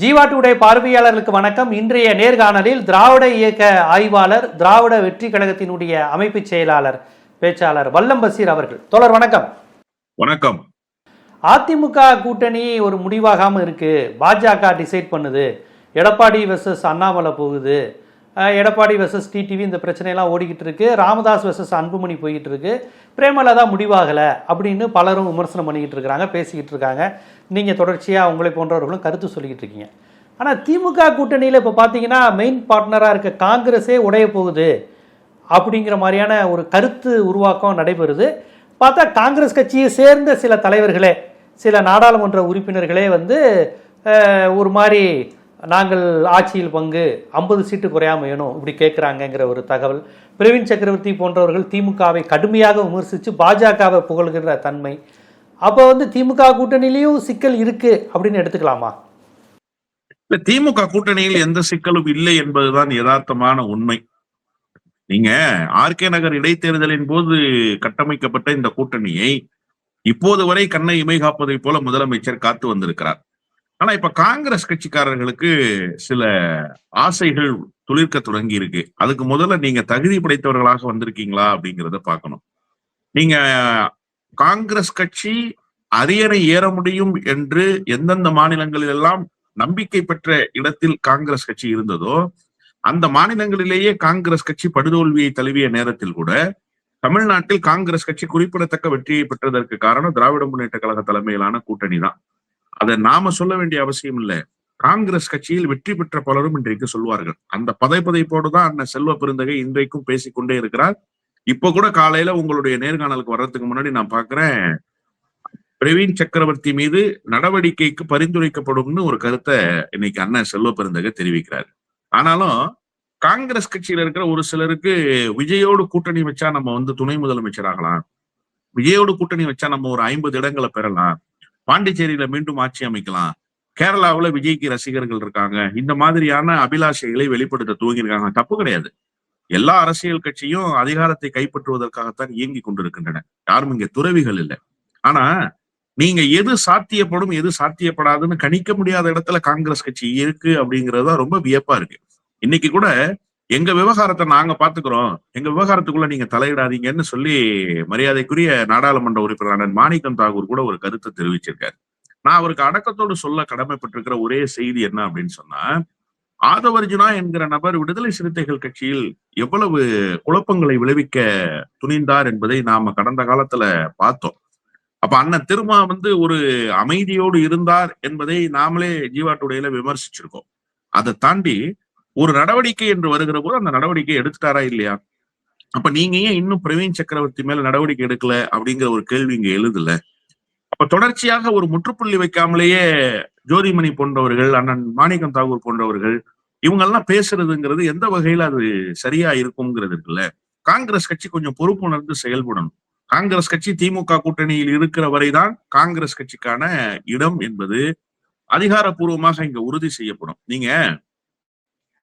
Jeeva today பார்வையாளர்களுக்கு வணக்கம். இன்றைய நேர்காணலில் திராவிட இயக்க ஆய்வாளர் திராவிட வெற்றி கழகத்தினுடைய அமைப்பு செயலாளர் பேச்சாளர் வல்லம் பசீர் அவர்கள். தோழர் வணக்கம். வணக்கம். அதிமுக கூட்டணி ஒரு முடிவாகாம இருக்கு. பாஜக டிசைட் பண்ணுது. எடப்பாடி வெர்சஸ் அண்ணாமலை போகுது. எடப்பாடி வெர்சஸ் டிடிவி இந்த பிரச்சனையெல்லாம் ஓடிக்கிட்டு இருக்கு. ராமதாஸ் வெர்சஸ் அன்புமணி போய்கிட்டு இருக்கு பிரேமலதா முடிவாகலை அப்படின்னு பலரும் விமர்சனம் பண்ணிக்கிட்டு இருக்கிறாங்க பேசிக்கிட்டு இருக்காங்க. நீங்கள் தொடர்ச்சியாக உங்களை போன்றவர்களும் கருத்து சொல்லிக்கிட்டு இருக்கீங்க. ஆனால் திமுக கூட்டணியில் இப்போ பார்த்தீங்கன்னா மெயின் பார்ட்னராக இருக்க காங்கிரஸே உடைய போகுது அப்படிங்கிற மாதிரியான ஒரு கருத்து உருவாக்கம் நடைபெறுது. பார்த்தா காங்கிரஸ் கட்சியை சேர்ந்த சில தலைவர்களே சில நாடாளுமன்ற உறுப்பினர்களே வந்து ஒரு மாதிரி நாங்கள் ஆட்சியில் பங்கு ஐம்பது சீட்டு குறையாம வேணும் இப்படி கேட்குறாங்கங்கிற ஒரு தகவல். பிரவீன் சக்கரவர்த்தி போன்றவர்கள் திமுகவை கடுமையாக விமர்சித்து பாஜகவை புகழ்கிற தன்மை. அப்போ வந்து திமுக கூட்டணியிலையும் சிக்கல் இருக்கு அப்படின்னு எடுத்துக்கலாமா? இல்ல திமுக கூட்டணியில் எந்த சிக்கலும் இல்லை என்பதுதான் யதார்த்தமான உண்மை. நீங்க ஆர்கே நகர் இடைத்தேர்தலின் போது கட்டமைக்கப்பட்ட இந்த கூட்டணியை இப்போது வரை கண்ணை இமை காப்பதை போல முதலமைச்சர் காத்து வந்திருக்கிறார். ஆனா இப்ப காங்கிரஸ் கட்சிக்காரர்களுக்கு சில ஆசைகள் துளிர்க்க தொடங்கி இருக்கு. அதுக்கு முதல்ல நீங்க தகுதி படைத்தவர்களாக வந்திருக்கீங்களா அப்படிங்கிறத பார்க்கணும். நீங்க காங்கிரஸ் கட்சி அரியணை ஏற முடியும் என்று எந்தெந்த மாநிலங்களில் எல்லாம் நம்பிக்கை பெற்ற இடத்தில் காங்கிரஸ் கட்சி இருந்ததோ அந்த மாநிலங்களிலேயே காங்கிரஸ் கட்சி படுதோல்வியை தழுவிய நேரத்தில் கூட தமிழ்நாட்டில் காங்கிரஸ் கட்சி குறிப்பிடத்தக்க வெற்றியை பெற்றதற்கு காரணம் திராவிட முன்னேற்ற கழக தலைமையிலான கூட்டணி தான் அதை நாம சொல்ல வேண்டிய அவசியம் இல்லை. காங்கிரஸ் கட்சியில் வெற்றி பெற்ற பலரும் இன்றைக்கு சொல்வார்கள். அந்த பதைப்பதைப்போடு தான் அண்ணன் செல்வ பெருந்தகை இன்றைக்கும் பேசிக்கொண்டே இருக்கிறார். இப்ப கூட காலையில உங்களுடைய நேர்காணலுக்கு வர்றதுக்கு முன்னாடி நான் பாக்குறேன் பிரவீன் சக்கரவர்த்தி மீது நடவடிக்கைக்கு பரிந்துரைக்கப்படும்னு ஒரு கருத்தை இன்னைக்கு அண்ணன் செல்வ பெருந்தகை தெரிவிக்கிறார். ஆனாலும் காங்கிரஸ் கட்சியில இருக்கிற ஒரு சிலருக்கு விஜயோடு கூட்டணி வச்சா நம்ம வந்து துணை முதலமைச்சர் ஆகலாம். விஜயோடு கூட்டணி வச்சா நம்ம ஒரு ஐம்பது இடங்களை பெறலாம். பாண்டிச்சேரியில மீண்டும் ஆட்சி அமைக்கலாம். கேரளாவுல விஜய்க்கு ரசிகர்கள் இருக்காங்க. இந்த மாதிரியான அபிலாஷைகளை வெளிப்படுத்த துவங்கியிருக்காங்க. தப்பு கிடையாது. எல்லா அரசியல் கட்சியும் அதிகாரத்தை கைப்பற்றுவதற்காகத்தான் இயங்கி கொண்டிருக்கின்றன. யாரும் இங்க துறவிகள் இல்லை. ஆனா நீங்க எது சாத்தியப்படும் எது சாத்தியப்படாதுன்னு கணிக்க முடியாத இடத்துல காங்கிரஸ் கட்சி இருக்கு அப்படிங்கறதுதான் ரொம்ப வியப்பா இருக்கு. இன்னைக்கு கூட எங்க விவகாரத்தை நாங்க பாத்துக்கிறோம். எங்க விவகாரத்துக்குள்ள நீங்க தலையிடாதீங்கன்னு சொல்லி மரியாதைக்குரிய நாடாளுமன்ற உறுப்பினர் மாணிக்கம் தாகூர் கூட ஒரு கருத்தை தெரிவிச்சிருக்காரு. நான் அவருக்கு அடக்கத்தோடு சொல்ல கடமைப்பட்டிருக்கிற ஒரே செய்தி என்ன அப்படின்னு சொன்னா ஆதவர்ஜுனா என்கிற நபர் விடுதலை சிறுத்தைகள் கட்சியில் எவ்வளவு குழப்பங்களை விளைவிக்க துணிந்தார் என்பதை நாம கடந்த காலத்துல பார்த்தோம். அப்ப அண்ணன் திருமா வந்து ஒரு அமைதியோடு இருந்தார் என்பதை நாமளே ஜீவா விமர்சிச்சிருக்கோம். அதை தாண்டி ஒரு நடவடிக்கை என்று வருகிற போது அந்த நடவடிக்கை எடுத்துட்டாரா இல்லையா? அப்ப நீங்க ஏன் இன்னும் பிரவீன் சக்கரவர்த்தி மேல நடவடிக்கை எடுக்கல அப்படிங்கிற ஒரு கேள்வி இங்க எழுதல. அப்ப தொடர்ச்சியாக ஒரு முற்றுப்புள்ளி வைக்காமலேயே ஜோதிமணி போன்றவர்கள் அண்ணன் மாணிக்கம் தாகூர் போன்றவர்கள் இவங்கெல்லாம் பேசுறதுங்கிறது எந்த வகையில அது சரியா இருக்குங்கிறது இருக்குல்ல. காங்கிரஸ் கட்சி கொஞ்சம் பொறுப்புணர்ந்து செயல்படணும். காங்கிரஸ் கட்சி திமுக கூட்டணியில் இருக்கிற வரைதான் காங்கிரஸ் கட்சிக்கான இடம் என்பது அதிகாரப்பூர்வமாக இங்க உறுதி செய்யப்படும். நீங்க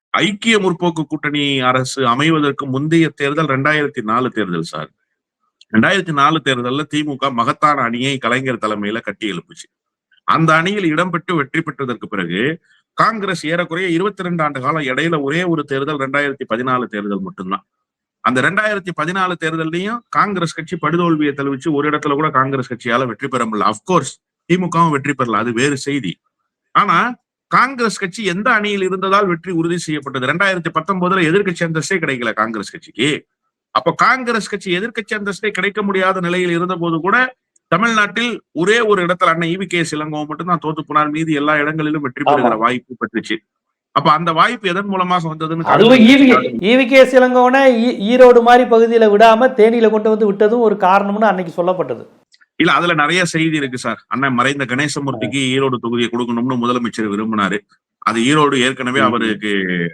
ஐக்கிய முற்போக்கு கூட்டணி அரசு அமைவதற்கு முந்தைய தேர்தல் ரெண்டாயிரத்தி நாலு தேர்தல் சார். ரெண்டாயிரத்தி நாலு தேர்தல்ல திமுக மகத்தான அணியை கலைஞர் தலைமையில கட்டி எழுப்புச்சு. அந்த அணியில் இடம்பெற்று வெற்றி பெற்றதற்கு பிறகு காங்கிரஸ் ஏறக்குறைய இருபத்தி ரெண்டு ஆண்டு காலம் இடையில ஒரே ஒரு தேர்தல் ரெண்டாயிரத்தி பதினாலு தேர்தல் மட்டும்தான். அந்த ரெண்டாயிரத்தி பதினாலு தேர்தலையும் காங்கிரஸ் கட்சி படுதோல்வியை தழுவிச்சு ஒரு இடத்துல கூட காங்கிரஸ் கட்சியால வெற்றி பெற முடியல. அப்கோர்ஸ் திமுகவும் வெற்றி பெறல. அது வேறு செய்தி. ஆனா காங்கிரஸ் கட்சி எந்த அணியில் இருந்ததால் வெற்றி உறுதி செய்யப்பட்டது? ரெண்டாயிரத்தி பத்தொன்பதுல எதிர்க்கட்சி அந்தஸ்தே கிடைக்கல காங்கிரஸ் கட்சிக்கு. அப்ப காங்கிரஸ் கட்சி எதிர்க்கட்சி அந்தஸ்தே கிடைக்க முடியாத நிலையில் இருந்த போது கூட தமிழ்நாட்டில் ஒரே ஒரு இடத்துல அண்ணன் இவி கே சிலங்கோ மட்டும் தான் தோத்து போனார். மீதி எல்லா இடங்களிலும் வெற்றி பெறுகிற வாய்ப்பு பெற்றுச்சு. அப்ப அந்த வாய்ப்பு எதன் மூலமாக வந்ததுன்னு ஈவி ஈவிகே சிலங்கோனை ஈரோடு மாதிரி பகுதியில விடாம தேனியில கொண்டு வந்து விட்டதும் ஒரு காரணம்னு அன்னைக்கு சொல்லப்பட்டது. இல்ல அதுல நிறைய செய்தி இருக்கு சார் அண்ணன் மறைந்த கணேசமூர்த்திக்கு ஈரோடு தொகுதியை கொடுக்கணும்னு முதலமைச்சர் விரும்பினாரு. அது ஈரோடு ஏற்கனவே. அவருக்கு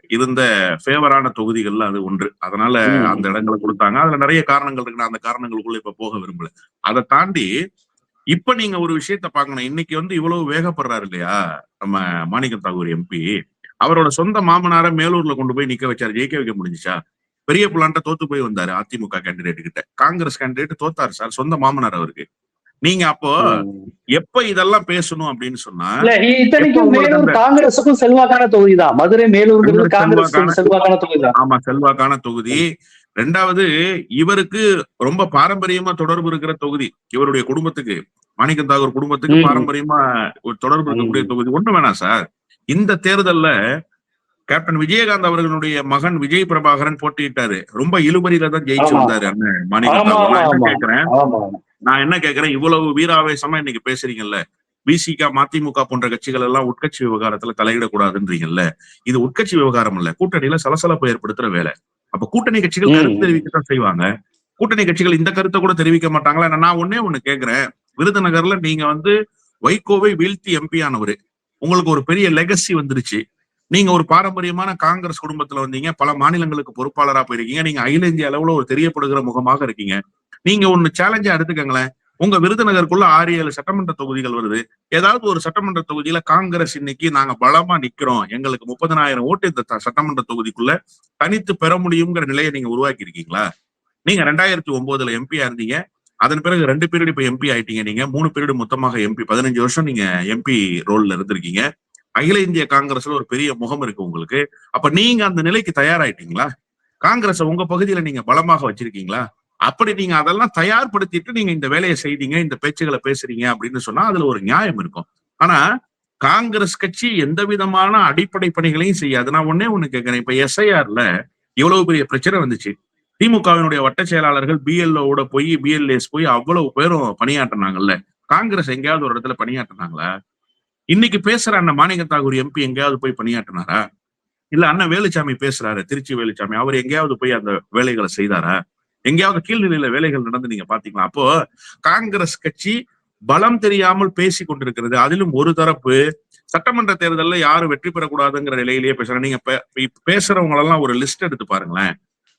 இருந்த ஃபேவரான தொகுதிகள்ல அது ஒன்று. அதனால. அந்த இடங்களை கொடுத்தாங்க. அதுல நிறைய காரணங்கள் இருக்கு. நான் அந்த காரணங்களுக்குள்ள இப்ப போக விரும்பல. அதை தாண்டி இப்ப நீங்க ஒரு விஷயத்த பார்க்கணும். இன்னைக்கு வந்து இவ்வளவு வேகப்படுறாரு இல்லையா? நம்ம மாணிக்கம் தாகூர் எம்பி அவரோட சொந்த மாமனார மேலூர்ல கொண்டு போய் நிக்க வச்சாரு. ஜெயிக்க வைக்க முடிஞ்சுச்சா? பெரிய புள்ளான்ட்ட தோத்து போய் வந்தாரு அதிமுக கேண்டிடேட் கிட்ட. காங்கிரஸ் கேண்டிடேட் தோத்தாரு சார் சொந்த மாமனார் அவருக்கு. நீங்க அப்போ. எப்ப இதெல்லாம் பேசணும் அப்படின்னு சொன்னா மேலூர் காங்கிரஸுக்கும் செல்வாக்கான தொகுதி தான் மதுரை மேலூர்ங்கிறது செல்வாக்கான- தொகுதி. தான் ஆமா செல்வாக்கான தொகுதி. ரெண்டாவது இவருக்கு ரொம்ப பாரம்பரியமா தொடர்பு இருக்கிற தொகுதி. இவருடைய குடும்பத்துக்கு மாணிக்கம் தாகூர் குடும்பத்துக்கு. பாரம்பரியமா ஒரு தொடர்பு இருக்கக்கூடிய. தொகுதி. ஒண்ணு வேணாம் சார். இந்த தேர்தல்ல கேப்டன் விஜயகாந்த் அவர்களுடைய மகன் விஜய் பிரபாகரன் போட்டியிட்டாரு. ரொம்ப இழுபறியில தான் ஜெயிச்சு. வந்தாரு அண்ணன் மாணிக்கம் தாகூர். நான் நான் என்ன கேக்குறேன்? இவ்வளவு வீராவேசமா இன்னைக்கு பேசுறீங்கல்ல. பிசிக மதிமுக போன்ற கட்சிகள் எல்லாம் உட்கட்சி விவகாரத்துல தலையிடக்கூடாதுன்றீங்கல்ல. இது உட்கட்சி விவகாரம் இல்ல. கூட்டணியில சலசலப்பு ஏற்படுத்துற வேலை. அப்ப கூட்டணி கட்சிகள். கருத்து தெரிவிக்கத்தான் செய்வாங்க. கூட்டணி கட்சிகள் இந்த கருத்தை கூட தெரிவிக்க மாட்டாங்களா? நான் ஒன்னே ஒண்ணு கேக்குறேன். விருதுநகர்ல நீங்க வந்து வைகோவை வீழ்த்தி எம்பி ஆனவரு. உங்களுக்கு ஒரு பெரிய லெகசி வந்துருச்சு. நீங்க ஒரு பாரம்பரியமான காங்கிரஸ் குடும்பத்துல வந்தீங்க. பல மாநிலங்களுக்கு பொறுப்பாளரா போயிருக்கீங்க. நீங்க அகில இந்திய அளவுல ஒரு தெரியப்படுகிற முகமாக இருக்கீங்க. நீங்க ஒண்ணு சேலஞ்சா எடுத்துக்கங்களேன். உங்க விருதுநகருக்குள்ள ஆறு ஏழு சட்டமன்ற தொகுதிகள் வருது. ஏதாவது ஒரு சட்டமன்ற தொகுதியில காங்கிரஸ் இன்னைக்கு நாங்க பலமா நிக்கிறோம். எங்களுக்கு முப்பதனாயிரம் ஓட்டு இந்த சட்டமன்ற தொகுதிக்குள்ள தனித்து பெற முடியுங்கிற நிலையை நீங்க உருவாக்கி இருக்கீங்களா நீங்க ரெண்டாயிரத்தி ஒன்பதுல எம்பியா இருந்தீங்க. அதன் பிறகு ரெண்டு பீரியட் இப்ப எம்பி ஆயிட்டீங்க நீங்க. மூணு பீரியட் மொத்தமாக எம்பி பதினஞ்சு வருஷம் நீங்க எம்பி ரோல்ல இருந்திருக்கீங்க. அகில இந்திய காங்கிரஸ்ல ஒரு பெரிய முகம் இருக்கு உங்களுக்கு. அப்ப நீங்க அந்த நிலைக்கு தயாராயிட்டீங்களா? காங்கிரஸ் உங்க பகுதியில நீங்க பலமாக வச்சிருக்கீங்களா? அப்படி நீங்க அதெல்லாம் தயார்படுத்திட்டு நீங்க இந்த வேலையை செய்தீங்க இந்த பேச்சுகளை பேசுறீங்க அப்படின்னு சொன்னா அதுல ஒரு நியாயம் இருக்கும். ஆனா காங்கிரஸ் கட்சி எந்த விதமான அடிப்படை பணிகளையும் செய்யாது. நான் ஒன்னே ஒண்ணு கேட்கிறேன் இப்ப எஸ்ஐஆர்ல இவ்வளவு பெரிய பிரச்சனை வந்துச்சு. திமுகவினுடைய வட்ட செயலாளர்கள் பிஎல்ஓட போய் பிஎல்ஏஸ் போய் அவ்வளவு பேரும் பணியாற்றினாங்கல்ல. காங்கிரஸ் எங்கேயாவது ஒரு இடத்துல பணியாற்றினாங்களா? இன்னைக்கு பேசுற அண்ணன் மாணிக தாகூர் எம்பி எங்கேயாவது போய் பணியாற்றினாரா? இல்ல அண்ணன் வேலுச்சாமி பேசுறாரு திருச்சி வேலுச்சாமி. அவர் எங்கேயாவது போய் அந்த வேலைகளை செய்தாரா? எங்கேயாவது கீழ்நிலையில வேலைகள் நடந்து நீங்க பாத்தீங்களா? அப்போ காங்கிரஸ் கட்சி பலம் தெரியாமல் பேசி கொண்டிருக்கிறது. அதிலும் ஒரு தரப்பு சட்டமன்ற தேர்தல்ல யாரும் வெற்றி பெறக்கூடாதுங்கிற நிலையிலேயே பேசுறாங்க. நீங்க பேசுறவங்க எல்லாம் ஒரு லிஸ்ட் எடுத்து பாருங்களேன்.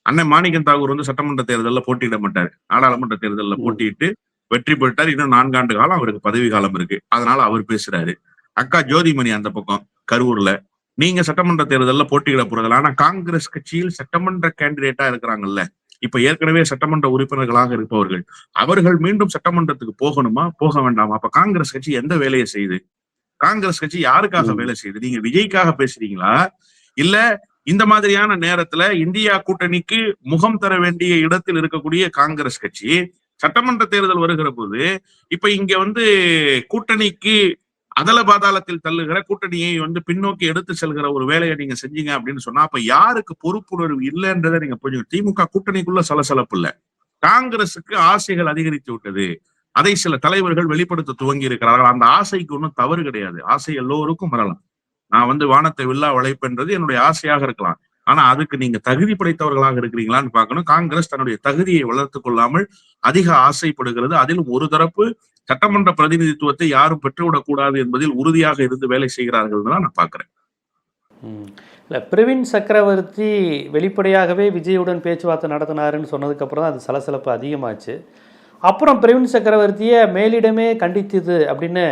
அண்ணன் மாணிக்கம் தாகூர் வந்து சட்டமன்ற தேர்தல்ல போட்டியிட மாட்டார். நாடாளுமன்ற தேர்தல்ல. போட்டியிட்டு வெற்றி பெற்றார். இன்னும் நான்காண்டு காலம் அவருக்கு பதவி காலம் இருக்கு. அதனால அவர் பேசுறாரு. அக்கா ஜோதிமணி அந்த பக்கம் கரூர்ல. நீங்க சட்டமன்ற தேர்தல்ல போட்டியிட போறதில்ல. ஆனா காங்கிரஸ் கட்சியில் சட்டமன்ற கேண்டிடேட்டா இருக்கிறாங்கல்ல. இப்ப ஏற்கனவே சட்டமன்ற உறுப்பினர்களாக இருப்பவர்கள் அவர்கள் மீண்டும் சட்டமன்றத்துக்கு போகணுமா? போக வேண்டாமா? அப்ப காங்கிரஸ் கட்சி எந்த வேலையை செய்யுது? காங்கிரஸ் கட்சி யாருக்காக. வேலை செய்யுது? நீங்க விஜய்க்காக பேசுறீங்களா? இல்ல இந்த மாதிரியான நேரத்துல இந்தியா கூட்டணிக்கு முகம் தர வேண்டிய இடத்தில் இருக்கக்கூடிய காங்கிரஸ் கட்சி சட்டமன்ற தேர்தல் வருகிற போது இப்ப இங்க வந்து கூட்டணிக்கு அதல பாதாளத்தில் தள்ளுகிற கூட்டணியை வந்து பின்னோக்கி எடுத்து செல்கிற ஒரு வேலையை நீங்க செஞ்சீங்க அப்படின்னு சொன்னா அப்ப யாருக்கு பொறுப்புணர்வு இல்லைன்றதை நீங்க புரிஞ்சுக்கணும் திமுக கூட்டணிக்குள்ள சலசலப்பு இல்ல. காங்கிரசுக்கு ஆசைகள் அதிகரித்து விட்டது. அதை சில தலைவர்கள் வெளிப்படுத்த துவங்கி இருக்கிறார்கள். அந்த ஆசைக்கு ஒன்றும் தவறு கிடையாது. ஆசை எல்லோருக்கும் வரலாம். நான் வந்து வானத்தை வில்லா வளைப்புன்றது என்னுடைய ஆசையாக இருக்கலாம். ஆனா அதுக்கு நீங்க தகுதி படைத்தவர்களாக இருக்கிறீங்களான்னு பார்க்கணும். காங்கிரஸ் தன்னுடைய தகுதியை வளர்த்து கொள்ளாமல் அதிக ஆசைப்படுகிறது. அதிலும் ஒரு தரப்பு சட்டமன்ற பிரதிநிதித்துவத்தை யாரும் பெற்றுவிடக் கூடாது என்பதில் உறுதியாக இருந்து வேலை செய்கிறார்கள் தான் நான் பார்க்கிறேன். இல்லை இல்ல பிரவீன் சக்கரவர்த்தி வெளிப்படையாகவே விஜயுடன் பேச்சுவார்த்தை நடத்தினாருன்னு சொன்னதுக்கப்புறம் தான் அது சலசலப்பு அதிகமாச்சு. அப்புறம் பிரவீன் சக்கரவர்த்தியை மேலிடமே கண்டித்தது அப்படின்னு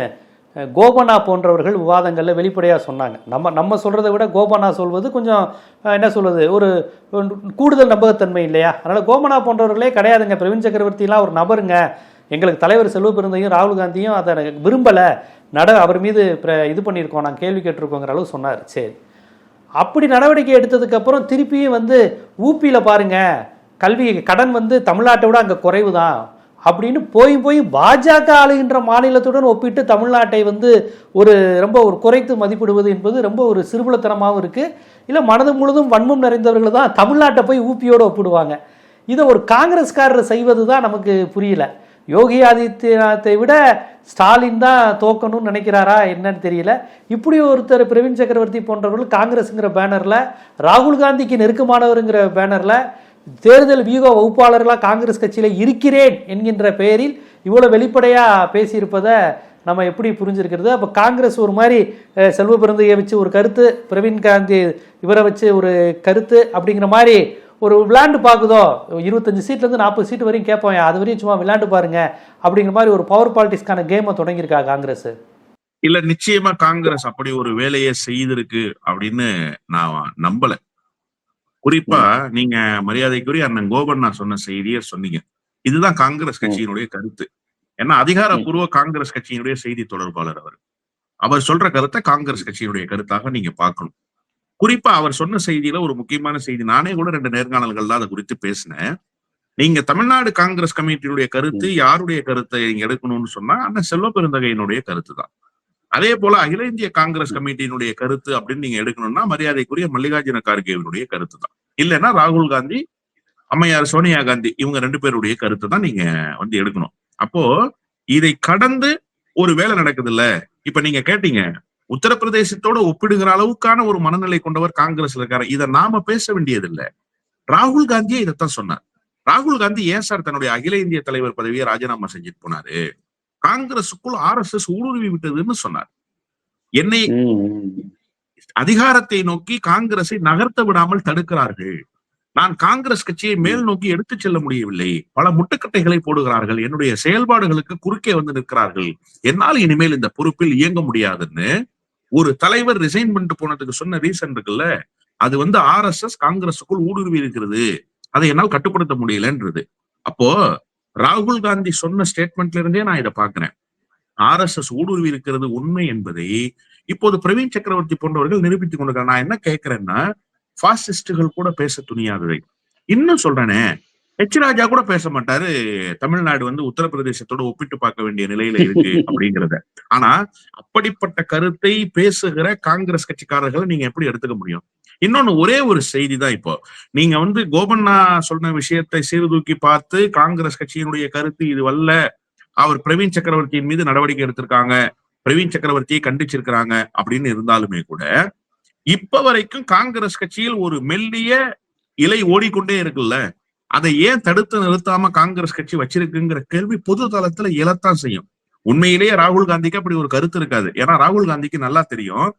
கோபனா போன்றவர்கள் விவாதங்களில் வெளிப்படையாக சொன்னாங்க. நம்ம நம்ம சொல்கிறத விட கோபனா சொல்வது கொஞ்சம் என்ன சொல்வது ஒரு கூடுதல் நம்பகத்தன்மை இல்லையா? அதனால் கோபனா போன்றவர்களே கிடையாதுங்க. பிரவீன் சக்கரவர்த்திலாம் ஒரு நபருங்க. எங்களுக்கு தலைவர் செல்வ பெருந்தையும் ராகுல் காந்தியும் அதை விரும்பலை. நட அவர் மீது பிர- இது பண்ணியிருக்கோம் நாங்கள் கேள்வி கேட்டிருக்கோங்கிற அளவு சொன்னார். சரி. அப்படி நடவடிக்கை எடுத்ததுக்கப்புறம் திருப்பியும் வந்து ஊப்பியில் பாருங்கள் கல்வி கடன் வந்து தமிழ்நாட்டை விட அங்கே குறைவு தான் அப்படின்னு போய் போய் பாஜக ஆளுகின்ற மாநிலத்துடன் ஒப்பிட்டு தமிழ்நாட்டை வந்து ஒரு ரொம்ப ஒரு குறைத்து மதிப்பிடுவது என்பது ரொம்ப ஒரு சிறுபுலத்தனமாகவும் இருக்குது இல்லை மனது முழுதும் வன்மம் நிறைந்தவர்கள் தான் தமிழ்நாட்டை போய் ஊப்பியோடு ஒப்பிடுவாங்க. இதை ஒரு காங்கிரஸ்காரர் செய்வது தான் நமக்கு புரியல. யோகி ஆதித்யநாத்தை விட ஸ்டாலின் தான் தோக்கணும்னு நினைக்கிறாரா என்னன்னு தெரியல. இப்படி ஒருத்தர் பிரவீன் சக்கரவர்த்தி போன்றவர்கள் காங்கிரஸுங்கிற பேனரில் ராகுல் காந்திக்கு நெருக்கமானவருங்கிற பேனரில் தேர்தல் வியூக வகுப்பாளர்களாக காங்கிரஸ் கட்சியில் இருக்கிறேன் என்கின்ற பெயரில் இவ்வளோ வெளிப்படையாக பேசியிருப்பதை நம்ம எப்படி புரிஞ்சிருக்கிறது? அப்போ காங்கிரஸ் ஒரு மாதிரி செல்வ பிறந்தையை வச்சு ஒரு கருத்து பிரவீன் காந்தி இவரை வச்சு ஒரு கருத்து அப்படிங்கிற மாதிரி ஒரு விளையாண்டு பார்க்குதோ? இருபத்தஞ்சு சீட்லேருந்து நாற்பது சீட் வரையும் கேட்போம். அது வரையும் சும்மா விளையாண்டு பாருங்க அப்படிங்கிற மாதிரி ஒரு பவர் பாலிட்டிக்ஸ்க்கான கேமை தொடங்கியிருக்கா காங்கிரஸ்? இல்ல நிச்சயமா காங்கிரஸ் அப்படி ஒரு வேலையை செய்திருக்கு அப்படின்னு நான் நம்பல. குறிப்பா நீங்க மரியாதைக்குரிய அண்ணன் கோபண்ணா சொன்ன செய்தியை சொன்னீங்க. இதுதான் காங்கிரஸ் கட்சியினுடைய கருத்து. ஏன்னா அதிகாரப்பூர்வ காங்கிரஸ் கட்சியினுடைய செய்தி தொடர்பாளர் அவர். அவர் சொல்ற கருத்தை காங்கிரஸ் கட்சியினுடைய கருத்தாக நீங்க பார்க்கணும். குறிப்பா அவர் சொன்ன செய்தியில ஒரு முக்கியமான செய்தி நானே கூட ரெண்டு நேர்காணல்கள்ல அதை குறித்து பேசினேன். நீங்க தமிழ்நாடு காங்கிரஸ் கமிட்டியினுடைய கருத்து யாருடைய கருத்தை நீங்க எடுக்கணும்னு சொன்னா அண்ணன் செல்வ பெருந்தகையினுடைய கருத்து தான் அதே போல அகில இந்திய காங்கிரஸ் கமிட்டியினுடைய கருத்து அப்படின்னு நீங்க எடுக்கணும்னா மரியாதைக்குரிய மல்லிகார்ஜுன கார்கேவினுடைய கருத்து தான். இல்லைன்னா ராகுல் காந்தி அம்மையார் சோனியா காந்தி இவங்க ரெண்டு பேருடைய கருத்தை தான் நீங்க வந்து எடுக்கணும். அப்போ இதை கடந்து ஒரு வேலை நடக்குது இல்ல இப்ப நீங்க கேட்டீங்க உத்தரப்பிரதேசத்தோட ஒப்பிடுகிற அளவுக்கான ஒரு மனநிலை கொண்டவர் காங்கிரஸ்ல இருக்காரு. இதை நாம பேச வேண்டியதில்லை. ராகுல் காந்தியே இதைத்தான் சொன்னார். ராகுல் காந்தி ஏன் சார் தன்னுடைய அகில இந்திய தலைவர் பதவியை ராஜினாமா செஞ்சுட்டு போனாரு? காங்கிரசுக்குள் ஆர் எஸ் எஸ் ஊடுருவி விட்டதுன்னு சொன்னார். என்னை. அதிகாரத்தை நோக்கி காங்கிரஸை நகர்த்த விடாமல் தடுக்கிறார்கள். நான் காங்கிரஸ் கட்சியை மேல் நோக்கி எடுத்துச் செல்ல முடியவில்லை. பல முட்டுக்கட்டைகளை போடுகிறார்கள். என்னுடைய செயல்பாடுகளுக்கு குறுக்கே வந்து நிற்கிறார்கள். என்னால் இனிமேல் இந்த பொறுப்பில் இயங்க முடியாதுன்னு ஒரு தலைவர் ரிசைன் பண்ணிட்டு போனதுக்கு சொன்ன ரீசன் இருக்குல்ல? அது வந்து ஆர் எஸ் எஸ் காங்கிரஸுக்குள் ஊடுருவி இருக்கிறது. அதை என்னால் கட்டுப்படுத்த முடியலன்றது. அப்போ ராகுல் காந்தி சொன்ன ஸ்டேட்மெண்ட்ல இருந்தே நான் இதை பாக்குறேன் ஆர் எஸ் எஸ் ஊடுருவி இருக்கிறது உண்மை என்பதை இப்போது பிரவீன் சக்கரவர்த்தி போன்றவர்கள் நிரூபித்துக் கொண்டிருக்காங்க நான் என்ன கேட்கிறேன்னா பாசிஸ்டுகள் கூட பேச துணியாதவை. இன்னும் சொல்றேனே ஹெச் ராஜா கூட பேச மாட்டாரு. தமிழ்நாடு வந்து உத்தரப்பிரதேசத்தோட ஒப்பிட்டு பார்க்க வேண்டிய நிலையில இருக்கு அப்படிங்கிறத. ஆனா அப்படிப்பட்ட கருத்தை பேசுகிற காங்கிரஸ் கட்சிக்காரர்களை நீங்க எப்படி எடுத்துக்க முடியும்? இன்னொன்னு ஒரே ஒரு செய்தி தான் இப்போ. நீங்க வந்து கோபண்ணா சொன்ன விஷயத்தை சீர்தூக்கி பார்த்து காங்கிரஸ் கட்சியினுடைய கருத்து இது வல்ல. அவர் பிரவீன் சக்கரவர்த்தியின் மீது நடவடிக்கை எடுத்திருக்காங்க. பிரவீன் சக்கரவர்த்தியை கண்டிச்சிருக்கிறாங்க அப்படின்னு இருந்தாலுமே கூட இப்ப வரைக்கும் காங்கிரஸ் கட்சியில் ஒரு மெல்லிய இலை ஓடிக்கொண்டே இருக்குல்ல. அதை ஏன் தடுத்து நிறுத்தாம காங்கிரஸ் கட்சி வச்சிருக்குங்கிற கேள்வி பொது தளத்துல எழத்தான் செய்யும். உண்மையிலேயே ராகுல் காந்திக்கு அப்படி ஒரு கருத்து இருக்காது. ஏன்னா ராகுல் காந்திக்கு நல்லா தெரியும்.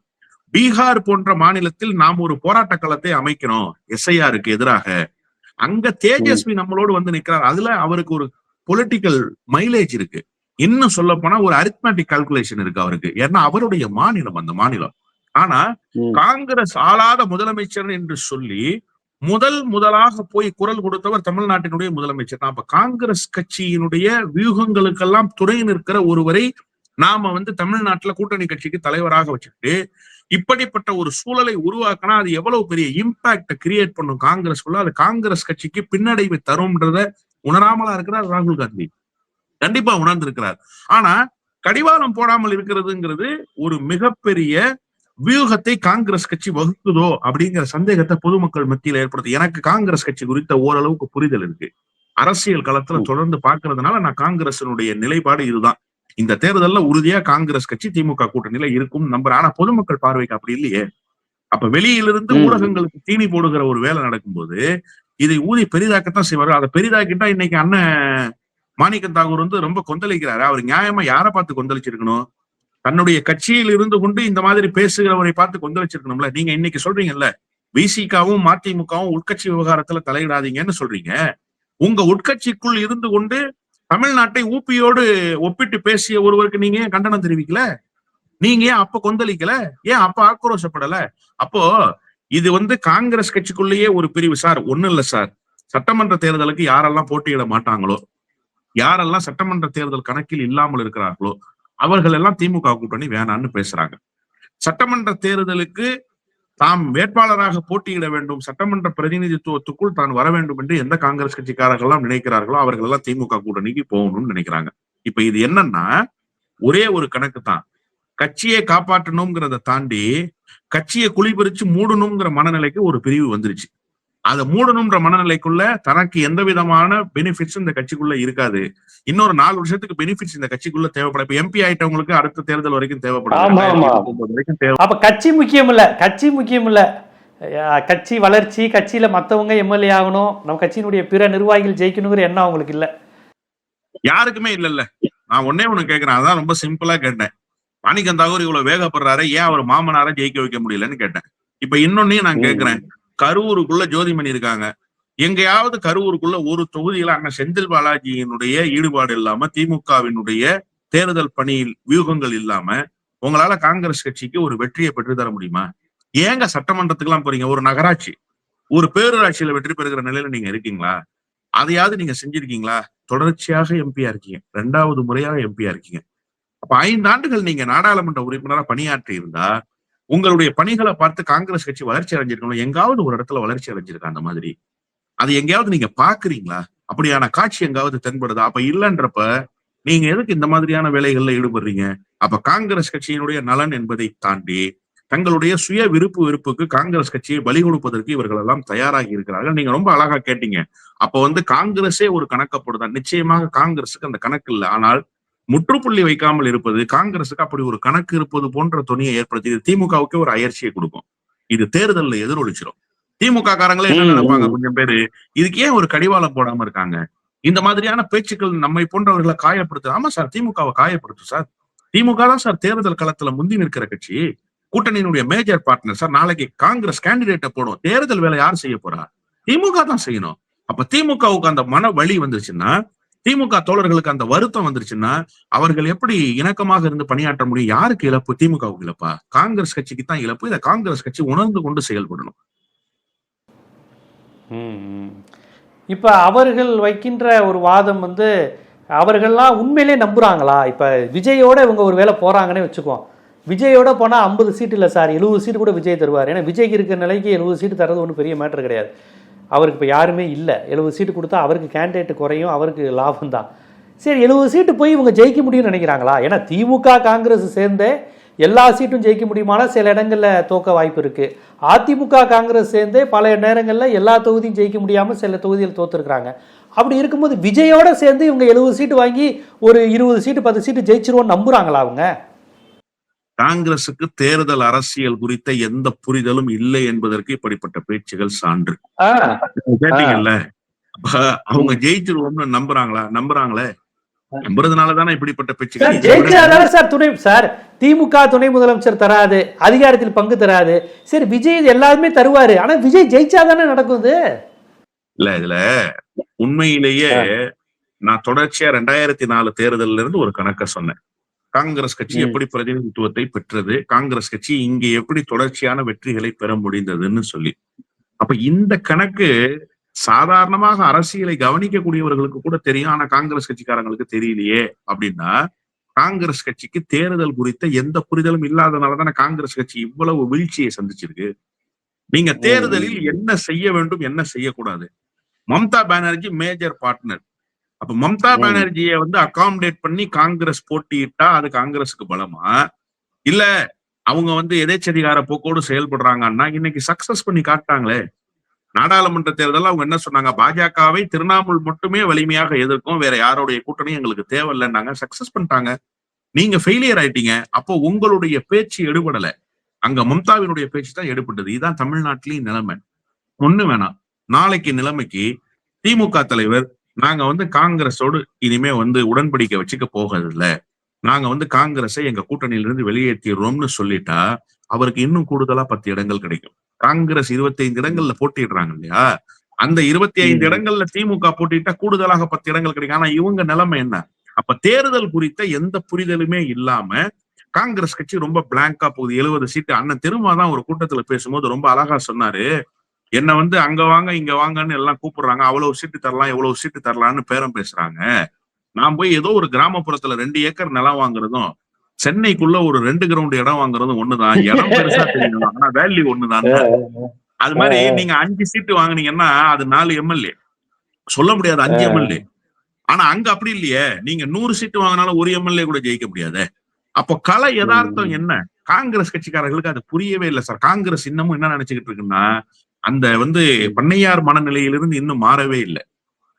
பீகார் போன்ற மாநிலத்தில் நாம் ஒரு போராட்ட களத்தை அமைக்கணும். எஸ்ஐஆருக்கு எதிராக. அங்க தேஜஸ்வி நம்மளோடு வந்து நிக்கிறார். அதுல அவருக்கு ஒரு பொலிட்டிக்கல் மைலேஜ் இருக்கு. இன்னும் சொல்ல போனா ஒரு அரித்மெட்டிக் கால்குலேஷன் இருக்கு அவருக்கு. ஏன்னா அவருடைய மாநிலம் அந்த மாநிலம். ஆனா. காங்கிரஸ் ஆளாத முதலமைச்சர் என்று சொல்லி முதல் முதலாக போய் குரல் கொடுத்தவர் தமிழ்நாட்டினுடைய முதலமைச்சர். தான் அப்ப காங்கிரஸ் கட்சியினுடைய வியூகங்களுக்கெல்லாம் துணை நிற்கிற ஒருவரை நாம வந்து தமிழ்நாட்டுல கூட்டணி கட்சிக்கு தலைவராக வச்சுக்கிட்டு இப்படிப்பட்ட ஒரு சூழலை உருவாக்கினா அது எவ்வளவு பெரிய இம்பாக்ட கிரியேட் பண்ணும் காங்கிரஸ்குள்ள அது காங்கிரஸ் கட்சிக்கு பின்னடைவை தரும்ன்றத உணராமலா இருக்கிறார் ராகுல் காந்தி. கண்டிப்பா உணர்ந்திருக்கிறார். ஆனா கடிவாளம் போடாமல் இருக்கிறதுங்கிறது ஒரு மிகப்பெரிய வியூகத்தை காங்கிரஸ் கட்சி வகுக்குதோ அப்படிங்கிற சந்தேகத்தை பொதுமக்கள் மத்தியில் ஏற்படுத்து எனக்கு காங்கிரஸ் கட்சி குறித்த ஓரளவுக்கு புரிதல் இருக்கு. அரசியல் களத்துல தொடர்ந்து பார்க்கறதுனால நான் காங்கிரசினுடைய நிலைப்பாடு இதுதான். இந்த தேர்தல்ல உறுதியா காங்கிரஸ் கட்சி திமுக கூட்டணியில இருக்கும் நம்புறேன் ஆனா பொதுமக்கள் பார்வைக்கு அப்படி இல்லையே. அப்ப வெளியிலிருந்து. ஊடகங்களுக்கு தீனி போடுகிற ஒரு வேலை நடக்கும்போது இதை ஊதி பெரிதாக்கத்தான் செய்வாரு. அதை பெரிதாக்கிட்டா இன்னைக்கு அண்ணன் மாணிக்கம் தாகூர் வந்து ரொம்ப கொந்தளிக்கிறாரு. அவர் நியாயமா யாரை பார்த்து கொந்தளிச்சிருக்கணும்? தன்னுடைய கட்சியில் இருந்து கொண்டு இந்த மாதிரி பேசுகிறவரை பார்த்து கொந்தளிச்சிருக்கணும்ல? நீங்க இன்னைக்கு சொல்றீங்கல்ல விசிகாவும் மதிமுகவும் உட்கட்சி விவகாரத்துல தலையிடாதீங்கன்னு சொல்றீங்க. உங்க உட்கட்சிக்குள் இருந்து கொண்டு தமிழ்நாட்டை ஊப்பியோடு ஒப்பிட்டு பேசிய ஒருவருக்கு நீங்க ஏன் கண்டனம் தெரிவிக்கல? நீங்க ஏன் அப்ப கொந்தளிக்கல? ஏன் அப்ப ஆக்ரோஷப்படல? அப்போ இது வந்து காங்கிரஸ் கட்சிக்குள்ளேயே ஒரு பிரிவு. சார் ஒண்ணும் இல்ல சார். சட்டமன்ற தேர்தலுக்கு யாரெல்லாம் போட்டியிட மாட்டாங்களோ யாரெல்லாம் சட்டமன்ற தேர்தல் கணக்கில் இல்லாமல் இருக்கிறார்களோ அவர்கள் எல்லாம் திமுக கூட்டணி வேணான்னு பேசுறாங்க. சட்டமன்ற தேர்தலுக்கு தாம் வேட்பாளராக போட்டியிட வேண்டும் சட்டமன்ற பிரதிநிதித்துவத்துக்குள் தான் வர வேண்டும் என்று எந்த காங்கிரஸ் கட்சிக்காரர்கள்லாம் நினைக்கிறார்களோ அவர்கள் எல்லாம் திமுக கூட்டணிக்கு போகணும்னு நினைக்கிறாங்க. இப்ப இது என்னன்னா ஒரே ஒரு கணக்கு தான். கட்சியை காப்பாற்றணுங்கிறத தாண்டி கட்சியை குழிபறிச்சு மூடணுங்கிற மனநிலைக்கு ஒரு பிரிவு வந்துருச்சு. அதை மூடணும்ன்ற மனநிலைக்குள்ள தனக்கு எந்த விதமான பெனிஃபிட்ஸும் இந்த கட்சிக்குள்ள இருக்காது. இன்னொரு நாலு வருஷத்துக்கு பெனிஃபிட்ஸ் இந்த கட்சிக்குள்ள தேவைப்படும் இப்ப எம்பி ஆயிட்டவங்களுக்கு அடுத்த தேர்தல் வரைக்கும் தேவைப்படும். ஆமா, ஆமா. 2029 வரைக்கும் தேவை அப்ப கட்சி முக்கியம் இல்ல கட்சி முக்கியம் இல்ல கட்சி வளர்ச்சி கட்சியில மத்தவங்க எம்எல்ஏ ஆகணும் நம்ம கட்சியினுடைய பிற நிர்வாகிகள் ஜெயிக்கணுங்கிற எண்ணம் அவங்களுக்கு இல்ல. யாருக்குமே இல்லல்ல. நான் ஒன்னே ஒண்ணு கேக்குறேன். அதான் ரொம்ப சிம்பிளா கேட்டேன். மாணிக்கம் தாகூர் இவ்வளவு வேகப்படுறாரு. ஏன் அவர் மாமனார ஜெயிக்க வைக்க முடியலன்னு கேட்டேன். இப்ப இன்னொன்னையும் நான் கேக்குறேன். கரூருக்குள்ள ஜோதிமணி இருக்காங்க. எங்கேயாவது கரூருக்குள்ள ஒரு தொகுதியில அண்ணன் செந்தில் பாலாஜியினுடைய ஈடுபாடு இல்லாம திமுகவினுடைய தேர்தல் பணியில் வியூகங்கள் இல்லாம உங்களால காங்கிரஸ் கட்சிக்கு ஒரு வெற்றியை பெற்று தர முடியுமா? ஏங்க சட்டமன்றத்துக்கு எல்லாம் போறீங்க? ஒரு நகராட்சி. ஒரு பேரூராட்சியில வெற்றி பெறுகிற நிலையில நீங்க இருக்கீங்களா? அதையாவது நீங்க செஞ்சிருக்கீங்களா? தொடர்ச்சியாக எம்பியா இருக்கீங்க. ரெண்டாவது முறையாக எம்பியா இருக்கீங்க. அப்ப ஐந்து ஆண்டுகள் நீங்க நாடாளுமன்ற உறுப்பினரா பணியாற்றி இருந்தா உங்களுடைய பணிகளை பார்த்து காங்கிரஸ் கட்சி வளர்ச்சி அடைஞ்சிருக்கணும். எங்காவது ஒரு இடத்துல வளர்ச்சி அடைஞ்சிருக்கா அந்த மாதிரி? அது எங்கேயாவது நீங்க பாக்குறீங்களா அப்படியான காட்சி எங்காவது தென்படுதா? அப்ப இல்லைன்றப்ப நீங்க எதுக்கு இந்த மாதிரியான வேலைகள்ல ஈடுபடுறீங்க? அப்ப காங்கிரஸ் கட்சியினுடைய நலன் என்பதை தாண்டி தங்களுடைய சுய விருப்பு வெறுப்புக்கு காங்கிரஸ் கட்சியை பலி கொடுப்பதற்கு இவர்கள் எல்லாம் தயாராகி இருக்கிறார்கள். நீங்க ரொம்ப அழகா கேட்டீங்க. அப்ப வந்து காங்கிரஸே ஒரு கணக்கப்படுதான் நிச்சயமாக காங்கிரஸுக்கு அந்த கணக்கு இல்லை. ஆனால் முற்றுப்புள்ளி வைக்காமல் இருப்பது காங்கிரஸுக்கு அப்படி ஒரு கணக்கு இருப்பது போன்ற துணியை ஏற்படுத்தி இது திமுகவுக்கு ஒரு அயற்சியை கொடுக்கும். இது தேர்தல்ல எதிரொலிச்சிடும் திமுக காரங்களே என்ன நினைப்பாங்க. கொஞ்சம் பேரு? இதுக்கு ஏன் ஒரு கடிவாளம் போடாம இருக்காங்க? இந்த மாதிரியான பேச்சுக்கள் நம்மை போன்றவர்களை காயப்படுத்து ஆமா சார் திமுகவை காயப்படுத்தும் சார். திமுக தான் சார் தேர்தல் களத்துல முந்தி நிற்கிற கட்சி. கூட்டணியினுடைய மேஜர் பார்ட்னர் சார். நாளைக்கு காங்கிரஸ் கேண்டிடேட்டை போடும். தேர்தல் வேலை யார் செய்ய போறா? திமுக தான் செய்யணும். அப்ப திமுகவுக்கு அந்த மன வலி வந்துருச்சுன்னா திமுக தோழர்களுக்கு அந்த வருத்தம் வந்துருச்சுன்னா அவர்கள் எப்படி இணக்கமாக இருந்து பணியாற்ற முடியும்? யாருக்கு இழப்பு? திமுகவுக்கு இழப்பா? காங்கிரஸ் கட்சிக்கு தான் இழப்பு. இதை காங்கிரஸ் கட்சி உணர்ந்து கொண்டு செயல்படணும். இப்ப அவர்கள் வைக்கின்ற ஒரு வாதம் வந்து அவர்கள்லாம் உண்மையிலே நம்புறாங்களா? இப்ப விஜயோட இவங்க ஒரு வேலை போறாங்கன்னே வச்சுக்குவோம். விஜயோட போனால் ஐம்பது சீட் இல்லை சார். எழுபது சீட்டு கூட விஜய் தருவார். ஏன்னா விஜய்க்கு இருக்கிற நிலைக்கு எழுபது சீட்டு தரது ஒன்றும் பெரிய மேட்டர் கிடையாது. அவருக்கு இப்போ யாருமே இல்லை. எழுபது சீட்டு கொடுத்தா அவருக்கு கேண்டிடேட் குறையும் அவருக்கு லாபம் தான் சரி எழுபது சீட்டு போய் இவங்க ஜெயிக்க முடியும்னு நினைக்கிறாங்களா? ஏன்னா திமுக காங்கிரஸ் சேர்ந்தே எல்லா சீட்டும் ஜெயிக்க முடியுமானா சில இடங்களில் தோக்க வாய்ப்பு இருக்குது அதிமுக காங்கிரஸ் சேர்ந்தே பல நேரங்களில் எல்லா தொகுதியும் ஜெயிக்க முடியாமல் சில தொகுதியில் தோத்துருக்குறாங்க. அப்படி இருக்கும்போது விஜயோடு சேர்ந்து இவங்க எழுபது சீட்டு வாங்கி ஒரு இருபது சீட்டு பத்து சீட்டு ஜெயிச்சிருவோம்னு நம்புகிறாங்களா அவங்க? காங்கிரசுக்கு தேர்தல் அரசியல் குறித்த எந்த புரிதலும் இல்லை என்பதற்கு இப்படிப்பட்ட பேச்சுகள் சான்று. கேட்டீங்கல்ல? அவங்க ஜெயிச்சிருவோம்னு நம்புறாங்களா? நம்புறாங்களே? நம்புறதுனால தானே இப்படிப்பட்ட பேச்சுகள் ஜெயிச்சாதானே சார் துணை சார் திமுக துணை முதலமைச்சர் தராது அதிகாரத்தில் பங்கு தராது. சரி விஜய் எல்லாருமே தருவாரு. ஆனா விஜய் ஜெயிச்சாதானே நடக்குது இல்ல இதுல உண்மையிலேயே நான் தொடர்ச்சியா ரெண்டாயிரத்தி நாலு தேர்தல்ல இருந்து ஒரு கணக்க சொன்னேன். காங்கிரஸ் கட்சி. எப்படி பிரதிநிதித்துவத்தை பெற்றது காங்கிரஸ் கட்சி இங்க எப்படி தொடர்ச்சியான வெற்றிகளை பெற முடிந்ததுன்னு சொல்லி. அப்ப இந்த கணக்கு சாதாரணமாக அரசியலை கவனிக்கக்கூடியவர்களுக்கு கூட தெரியும். ஆனா காங்கிரஸ் கட்சிக்காரங்களுக்கு தெரியலையே அப்படின்னா காங்கிரஸ் கட்சிக்கு தேர்தல் குறித்த எந்த புரிதலும் இல்லாதனாலதானே காங்கிரஸ் கட்சி இவ்வளவு வீழ்ச்சியை சந்திச்சிருக்கு. நீங்க தேர்தலில் என்ன செய்ய வேண்டும் என்ன செய்யக்கூடாது? மம்தா பானர்ஜி மேஜர் பார்ட்னர் அப்ப மம்தா. பானர்ஜியை வந்து அகாமடேட் பண்ணி காங்கிரஸ் போட்டியிட்டா அது காங்கிரஸுக்கு பலமா? இல்ல அவங்க வந்து எதேச்சதிகார போக்கோடு செயல்படுறாங்கன்னா இன்னைக்கு சக்சஸ் பண்ணி காட்டாங்களே நாடாளுமன்ற தேர்தலில் அவங்க என்ன சொன்னாங்க? பாஜகவை திரிணாமுல் மட்டுமே வலிமையாக எதிர்க்கும் வேற யாருடைய கூட்டணியும் எங்களுக்கு தேவையில்லைன்னாங்க. சக்சஸ் பண்ணிட்டாங்க. நீங்க ஃபெயிலியர் ஆயிட்டீங்க. அப்போ உங்களுடைய பேச்சு எடுபடல. அங்க மம்தாவினுடைய பேச்சு தான் எடுபட்டது. இதுதான் தமிழ்நாட்டிலையும் நிலைமை. ஒண்ணு வேணாம். நாளைக்கு நிலைமைக்கு திமுக தலைவர் நாங்க வந்து காங்கிரஸோடு இனிமே வந்து உடன்படிக்கை வச்சுக்க போகிறதில்ல. நாங்க வந்து காங்கிரஸை எங்க கூட்டணியிலிருந்து வெளியேற்றிடுறோம்னு சொல்லிட்டா அவருக்கு இன்னும் கூடுதலா பத்து இடங்கள் கிடைக்கும். காங்கிரஸ் 25 இடங்கள்ல போட்டிடுறாங்க இல்லையா? அந்த இருபத்தி ஐந்து. இடங்கள்ல திமுக போட்டிட்டா கூடுதலாக பத்து இடங்கள் கிடைக்கும். ஆனா இவங்க நிலைமை என்ன? அப்ப தேர்தல் குறித்த எந்த புரிதலுமே இல்லாம காங்கிரஸ் கட்சி ரொம்ப பிளாங்கா போகுது. எழுபது சீட்டு அண்ணன் திரும்ப தான் ஒரு கூட்டத்துல பேசும்போது ரொம்ப அழகா சொன்னாரு. என்ன வந்து அங்க வாங்க இங்க வாங்கன்னு எல்லாம் கூப்பிடுறாங்க. அவ்வளவு சீட்டு தரலாம் எவ்வளவு சீட்டு தரலாம்னு பேரம் பேசுறாங்க. நான் போய் ஏதோ ஒரு கிராமப்புறத்துல ரெண்டு ஏக்கர் நிலம் வாங்குறதும் சென்னைக்குள்ள ஒரு ரெண்டு கிரவுண்ட் இடம் வாங்குறதும் ஒண்ணுதான். இடம் பெருசா தெரியும் ஆனா வேல்யூ ஒண்ணுதான் அது மாதிரி நீங்க அஞ்சு சீட்டு வாங்குனீங்கன்னா அது நாலு எம்எல்ஏ சொல்ல முடியாது அஞ்சு எம்எல்ஏ ஆனா அங்க அப்படி இல்லையே. நீங்க நூறு சீட்டு வாங்கினாலும் ஒரு எம்எல்ஏ கூட ஜெயிக்க முடியாது. அப்போ கலை யதார்த்தம் என்ன? காங்கிரஸ் கட்சிக்காரர்களுக்கு அது புரியவே இல்லை சார். காங்கிரஸ் இன்னமும் என்ன நினைச்சுக்கிட்டு இருக்குன்னா அந்த வந்து பண்ணையார் மனநிலையிலிருந்து இன்னும் மாறவே இல்லை.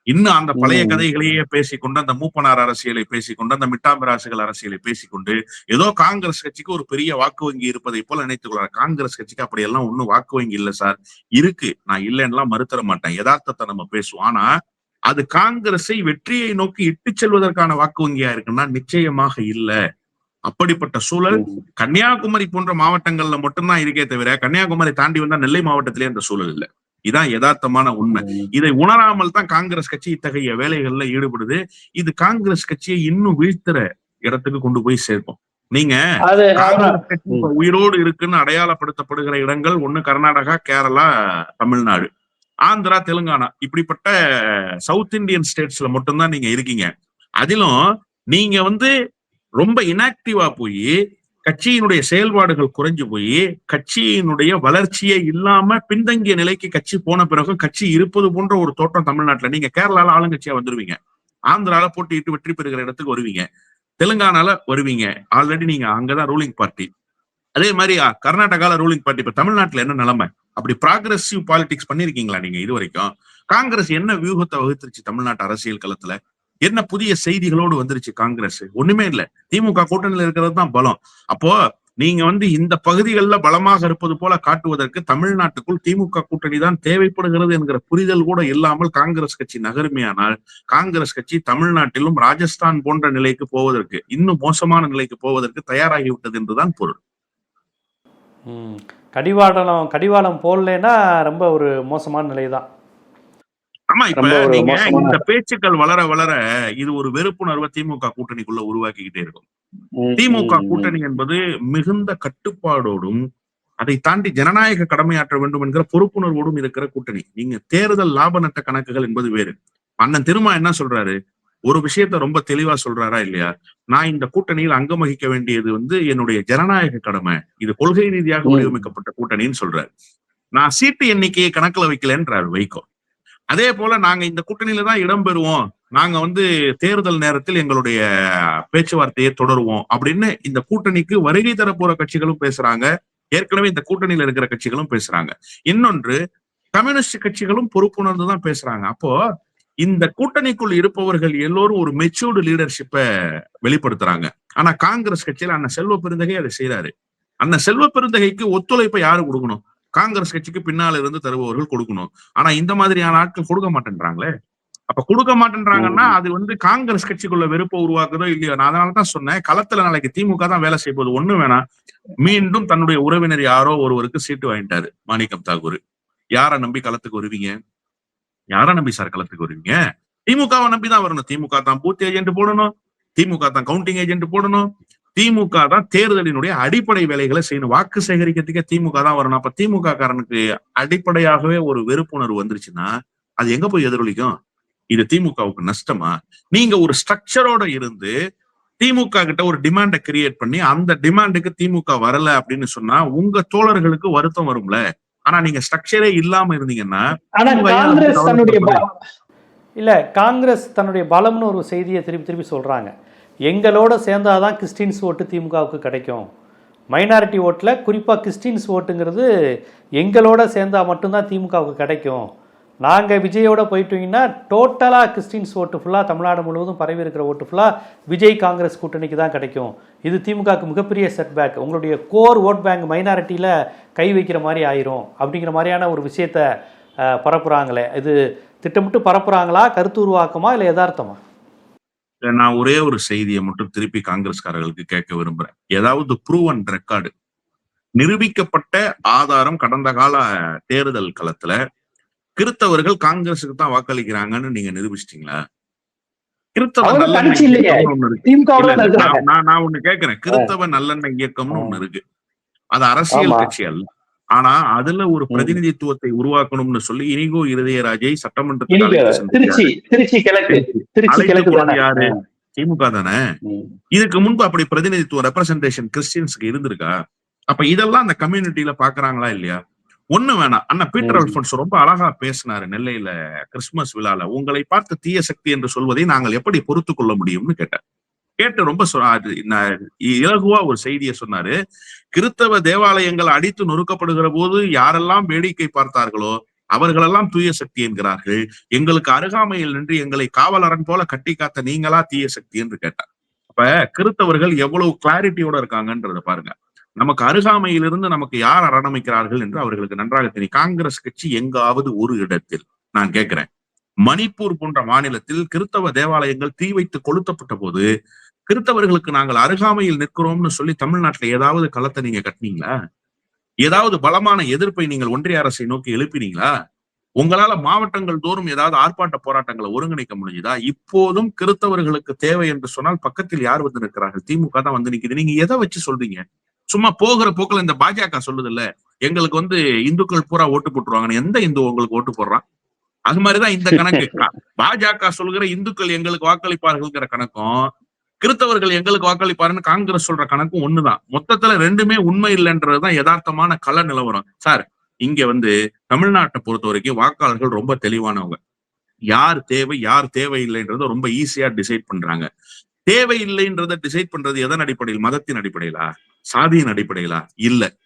இன்னும் அந்த பழைய. கதைகளையே பேசிக்கொண்டு அந்த மூப்பனார் அரசியலை பேசிக்கொண்டு அந்த மிட்டாமிராசுகள் அரசியலை பேசிக்கொண்டு ஏதோ காங்கிரஸ் கட்சிக்கு ஒரு பெரிய வாக்கு வங்கி இருப்பதை போல நினைத்துக் கொள்ளார் காங்கிரஸ் கட்சிக்கு அப்படி எல்லாம் ஒண்ணும் வாக்கு வங்கி இல்ல சார். இருக்கு. நான் இல்லைன்னுலாம் மறுத்தர மாட்டேன். யதார்த்தத்தை நம்ம பேசுவோம். ஆனா அது காங்கிரஸை வெற்றியை நோக்கி இட்டு செல்வதற்கான வாக்கு வங்கியா இருக்குன்னா நிச்சயமாக இல்ல. அப்படிப்பட்ட சூழல் கன்னியாகுமரி போன்ற மாவட்டங்கள்ல மட்டும்தான் இருக்கே தவிர கன்னியாகுமரி தாண்டி வந்தா நெல்லை மாவட்டத்திலே அந்த சூழல் இல்ல. இதான் யதார்த்தமான உண்மை. இதை உணராமல் தான் காங்கிரஸ் கட்சி இத்தகைய வேலைகள்ல ஈடுபடுது. இது காங்கிரஸ் கட்சியை இன்னும் வீழ்த்துற இடத்துக்கு கொண்டு போய் சேர்க்கும். நீங்க உயிரோடு இருக்குன்னு அடையாளப்படுத்தப்படுகிற இடங்கள் ஒண்ணு கர்நாடகா கேரளா தமிழ்நாடு ஆந்திரா தெலுங்கானா. இப்படிப்பட்ட சவுத் இந்தியன் ஸ்டேட்ஸ்ல மட்டும்தான் நீங்க இருக்கீங்க. அதிலும் நீங்க வந்து ரொம்ப இனாக்டிவா போய் கட்சியினுடைய செயல்பாடுகள் குறைஞ்சு போய் கட்சியினுடைய வளர்ச்சியே இல்லாம பின்தங்கிய நிலைக்கு கட்சி போன பிறகு கட்சி இருப்பது போன்ற ஒரு தோற்றம் தமிழ்நாட்டுல. நீங்க கேரளால ஆளுங்கட்சியா வந்துருவீங்க. ஆந்திரால போட்டியிட்டு வெற்றி பெறுகிற இடத்துக்கு வருவீங்க. தெலுங்கானால வருவீங்க. ஆல்ரெடி நீங்க அங்கதான் ரூலிங் பார்ட்டி அதே மாதிரி கர்நாடகால ரூலிங் பார்ட்டி இப்ப தமிழ்நாட்டுல என்ன நிலைமை? அப்படி ப்ராக்ரஸிவ் பாலிடிக்ஸ் பண்ணிருக்கீங்களா நீங்க இது வரைக்கும்? காங்கிரஸ் என்ன வியூகத்தை வகுத்துருச்சு தமிழ்நாட்டு அரசியல் களத்துல? என்ன புதிய செய்திகளோடு வந்துருச்சு காங்கிரஸ்? ஒண்ணுமே இல்ல. திமுக கூட்டணியில இருக்கிறது தான் பலம். அப்போ நீங்க வந்து இந்த பகுதிகளில் பலமாக இருப்பது போல காட்டுவதற்கு தமிழ்நாட்டுக்குள் திமுக கூட்டணி தான் தேவைப்படுகிறது என்கிற புரிதல் கூட இல்லாமல் காங்கிரஸ் கட்சி நகருமையானால் காங்கிரஸ் கட்சி தமிழ்நாட்டிலும் ராஜஸ்தான் போன்ற நிலைக்கு போவதற்கு இன்னும் மோசமான நிலைக்கு போவதற்கு தயாராகிவிட்டது என்றுதான் பொருள். கடிவாளம் கடிவாளம் போடலைன்னா ரொம்ப ஒரு மோசமான நிலை தான் ஆமா இப்ப நீங்க இந்த பேச்சுக்கள் வளர வளர இது ஒரு வெறுப்புணர்வை திமுக கூட்டணிக்குள்ள உருவாக்கிக்கிட்டே இருக்கும். திமுக. கூட்டணி என்பது மிகுந்த கட்டுப்பாடோடும் அதை தாண்டி ஜனநாயக கடமையாற்ற வேண்டும் என்கிற பொறுப்புணர்வோடும் இருக்கிற கூட்டணி. நீங்க தேர்தல் லாப நட்ட கணக்குகள் என்பது வேறு. அண்ணன் திருமா என்ன சொல்றாரு? ஒரு விஷயத்த ரொம்ப தெளிவா சொல்றாரா இல்லையா? நான் இந்த கூட்டணியில் அங்கம் வகிக்க வேண்டியது வந்து என்னுடைய ஜனநாயக கடமை. இது கொள்கை ரீதியாக. வடிவமைக்கப்பட்ட கூட்டணின்னு சொல்றாரு. நான் சீட்டு எண்ணிக்கையை கணக்குல வைக்கலன்றாரு வைகோ. அதே போல நாங்க இந்த கூட்டணியில தான் இடம் பெறுவோம். நாங்க வந்து தேர்தல் நேரத்தில் எங்களுடைய பேச்சுவார்த்தையை தொடருவோம் அப்படின்னு இந்த கூட்டணிக்கு வருகை தர போற கட்சிகளும் பேசுறாங்க. ஏற்கனவே இந்த கூட்டணியில இருக்கிற கட்சிகளும் பேசுறாங்க. இன்னொன்று கம்யூனிஸ்ட் கட்சிகளும் பொறுப்புணர்ந்து தான் பேசுறாங்க. அப்போ இந்த கூட்டணிக்குள் இருப்பவர்கள் எல்லோரும் ஒரு மெச்சூர்டு லீடர்ஷிப்பை வெளிப்படுத்துறாங்க. ஆனா காங்கிரஸ் கட்சியில அண்ணன் செல்வ பெருந்தகை அதை செய்யறாரு அந்த செல்வ பெருந்தகைக்கு ஒத்துழைப்பை யாரு கொடுக்கணும்? காங்கிரஸ் கட்சிக்கு பின்னால இருந்து தருபவர்கள் கொடுக்கணும். ஆனா இந்த மாதிரியான ஆட்கள் கொடுக்க மாட்டேன்றாங்களே? அப்ப கொடுக்க மாட்டேன்றாங்கன்னா அது வந்து காங்கிரஸ் கட்சிக்குள்ள வெறுப்பை உருவாக்குதோ இல்லையோ? நான் அதனால தான் சொன்னேன். களத்துல நாளைக்கு திமுக தான் வேலை செய்ய போகுது ஒண்ணு வேணாம். மீண்டும் தன்னுடைய உறவினர் யாரோ ஒருவருக்கு சீட்டு வாங்கிட்டாரு மாணிக்கம் தாக்கூர். யாரை நம்பி களத்துக்கு வருவீங்க? யாரை நம்பி சார் களத்துக்கு வருவீங்க? திமுகவை நம்பி தான் வரணும். திமுக தான் பூத் ஏஜென்ட் போடணும். திமுக தான் கவுண்டிங் ஏஜென்ட் போடணும். திமுக தான் தேர்தலினுடைய அடிப்படை வேலைகளை செய்யணும். வாக்கு சேகரிக்கிறதுக்கே திமுக தான் வரணும். அப்ப திமுக காரனுக்கு அடிப்படையாகவே ஒரு வெறுப்புணர்வு வந்துருச்சுன்னா அது எங்க போய் எதிரொலிக்கும்? இது திமுகவுக்கு நஷ்டமா? நீங்க ஒரு ஸ்ட்ரக்சரோட இருந்து திமுக கிட்ட ஒரு டிமாண்டை கிரியேட் பண்ணி அந்த டிமாண்டுக்கு திமுக வரல அப்படின்னு சொன்னா உங்க தோழர்களுக்கு வருத்தம் வரும்ல? ஆனா நீங்க ஸ்ட்ரக்சரே இல்லாம இருந்தீங்கன்னா இல்லை காங்கிரஸ் தன்னுடைய பலம்னு ஒரு செய்தியை திருப்பி திருப்பி சொல்கிறாங்க எங்களோட சேர்ந்தாதான் கிறிஸ்டின்ஸ் ஓட்டு திமுகவுக்கு கிடைக்கும். மைனாரிட்டி ஓட்டில் குறிப்பாக கிறிஸ்டின்ஸ் ஓட்டுங்கிறது எங்களோட சேர்ந்தா மட்டும்தான் திமுகவுக்கு கிடைக்கும். நாங்கள் விஜயோட போயிட்டீங்கன்னா டோட்டலாக கிறிஸ்டின்ஸ் ஓட்டு ஃபுல்லாக தமிழ்நாடு முழுவதும் பரவி இருக்கிற ஓட்டு ஃபுல்லாக விஜய் காங்கிரஸ் கூட்டணிக்கு தான் கிடைக்கும். இது திமுகவுக்கு மிகப்பெரிய செட்பேக் உங்களுடைய கோர் ஓட் பேங்க் மைனாரிட்டியில் கை வைக்கிற மாதிரி ஆயிரும். அப்படிங்கிற மாதிரியான ஒரு விஷயத்த பரப்புகிறாங்களே இது திட்டமிட்டு பரப்புகிறாங்களா கருத்து உருவாக்கமா? இல்லை யதார்த்தமா? நான் ஒரே ஒரு செய்தியை மட்டும் திருப்பி காங்கிரஸ்காரர்களுக்கு கேட்க விரும்புறேன். ஏதாவது ப்ரூவ் அண்ட் ரெக்கார்டு நிரூபிக்கப்பட்ட ஆதாரம் கடந்த கால தேர்தல் களத்துல கிறித்தவர்கள் காங்கிரஸுக்கு தான் வாக்களிக்கிறாங்கன்னு நீங்க நிரூபிச்சிட்டீங்களா? கிறித்தவ அவங்க நல்லெண்ணெய் தனிச்சு இல்லையே. இயக்கம்னு ஒண்ணு இருக்கு. திமுக இல்ல, வோட இல்ல, இருக்கிறாங்க நான் ஒண்ணு கேக்குறேன் கிறித்தவ நல்லெண்ணெய் இயக்கம்னு ஒண்ணு இருக்கு. அது அரசியல். கட்சி அல்ல. ஆனா அதுல ஒரு. பிரதிநிதித்துவத்தை உருவாக்கணும்னு சொல்லி இனிகோ இருதயராஜை சட்டமன்றத்தில். திருச்சி திருச்சி கிழக்கு திருச்சி. கிழக்கு யாரு? திமுக தானே. இதுக்கு முன்பு அப்படி பிரதிநிதித்துவ ரெப்ரசன்டேஷன் கிறிஸ்டியன்ஸ்க்கு இருந்திருக்கா? அப்ப இதெல்லாம் அந்த கம்யூனிட்டியில பாக்குறாங்களா இல்லையா? ஒண்ணு வேணாம். அண்ணா பீட்டர். அல்போன்ஸ் ரொம்ப அழகா பேசினாரு நெல்லையில கிறிஸ்துமஸ் விழால. உங்களை பார்த்து தீய சக்தி என்று சொல்வதை நாங்கள் எப்படி பொறுத்து கொள்ள முடியும்னு கேட்டார். கேட்டு ரொம்ப இலகுவா ஒரு செய்தியை சொன்னாரு. கிறித்தவ தேவாலயங்கள் அடித்து நொறுக்கப்படுகிற போது யாரெல்லாம் வேடிக்கை பார்த்தார்களோ அவர்களெல்லாம் தூய சக்தி என்கிறார்கள். எங்களுக்கு அருகாமையில் நின்று எங்களை காவலரன் போல கட்டி காத்த நீங்களா தீய சக்தி என்று கேட்டார். அப்ப கிறித்தவர்கள் எவ்வளவு கிளாரிட்டியோட இருக்காங்கன்றத பாருங்க. நமக்கு அருகாமையிலிருந்து நமக்கு யார் அரணமைக்கிறார்கள் என்று அவர்களுக்கு நன்றாக தெரியும். காங்கிரஸ் கட்சி எங்காவது ஒரு இடத்தில் நான் கேட்கிறேன். மணிப்பூர் போன்ற மாநிலத்தில் கிறித்தவ தேவாலயங்கள் தீ வைத்து கொளுத்தப்பட்ட போது கிறித்தவர்களுக்கு நாங்கள் அருகாமையில் நிற்கிறோம்னு சொல்லி தமிழ்நாட்டுல ஏதாவது களத்தை நீங்க கட்டினீங்களா? ஏதாவது பலமான எதிர்ப்பை நீங்கள் ஒன்றிய அரசை நோக்கி எழுப்பினீங்களா? உங்களால மாவட்டங்கள் தோறும் ஏதாவது ஆர்ப்பாட்ட போராட்டங்களை ஒருங்கிணைக்க முடிஞ்சுதா? இப்போதும் கிறித்தவர்களுக்கு தேவை என்று சொன்னால் பக்கத்தில் யார் வந்து நிற்கிறார்கள்? திமுக தான் வந்து நிக்குது. நீங்க எதை வச்சு சொல்றீங்க? சும்மா போகிற போக்கில் இந்த பாஜக சொல்லுது இல்ல எங்களுக்கு வந்து இந்துக்கள் பூரா ஓட்டு போட்டுருவாங்கன்னு. எந்த இந்து உங்களுக்கு ஓட்டு போடுறான்? அது மாதிரிதான் இந்த கணக்கு. பாஜக சொல்கிற இந்துக்கள் எங்களுக்கு வாக்களிப்பார்கள்ங்கிற கணக்கும் கிறித்தவர்கள் எங்களுக்கு வாக்களிப்பாருன்னு காங்கிரஸ் சொல்ற கணக்கும் ஒண்ணுதான். மொத்தத்துல ரெண்டுமே உண்மை இல்லைன்றதுதான் யதார்த்தமான கள நிலவரம். சார் இங்க வந்து தமிழ்நாட்டை பொறுத்த வரைக்கும் வாக்காளர்கள் ரொம்ப தெளிவானவங்க. யார் தேவை யார் தேவையில்லைன்றத ரொம்ப ஈஸியா டிசைட் பண்றாங்க. தேவையில்லைன்றத டிசைட் பண்றது எதன் அடிப்படையில்? மதத்தின் அடிப்படையிலா? சாதியின் அடிப்படையிலா? இல்ல.